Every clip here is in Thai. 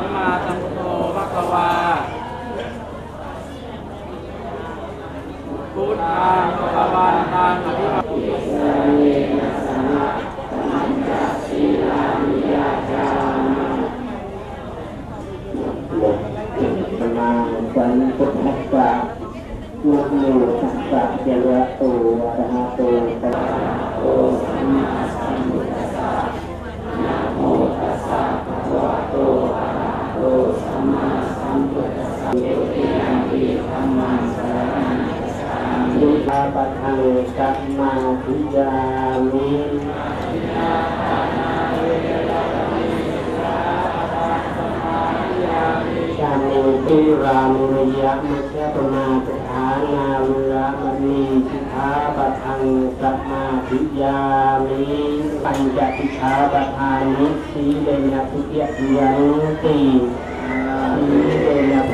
มมาสัมพุทโธภะคะวา มิพุทธาปัฏฐังสัมมาทิยามิชามิติรามุริยะมัชฌะปมาสถานาเวรมณีสิกขาปะทังสัมมาทิยามิปัญจสิกขาปะทานิสีเดนะทุติยยังติสีเดนะ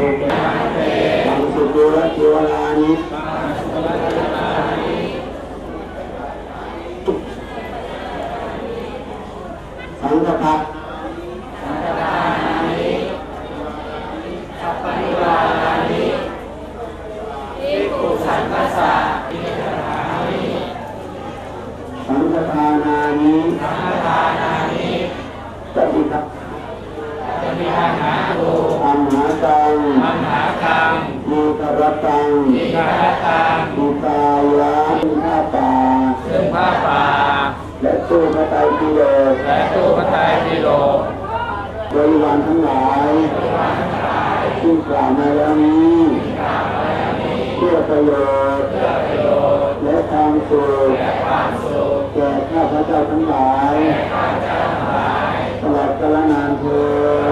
โพเกสังสุตุระจิวลานิสังฆพัฒสังฆทานานิสังฆทานานิปฏิทัพจะมีอาหารโตอัมหาตังมหากังมูตรตังอิกาตั ปิฎกและตู้พระไตรปิฎกบริวารทั้งหลายที่กล่าวมาแล้วนี้เพื่อประโยชน์และความสุขแก่ข้าพระเจ้าทั้งหลายตลอดกาลนานเทอ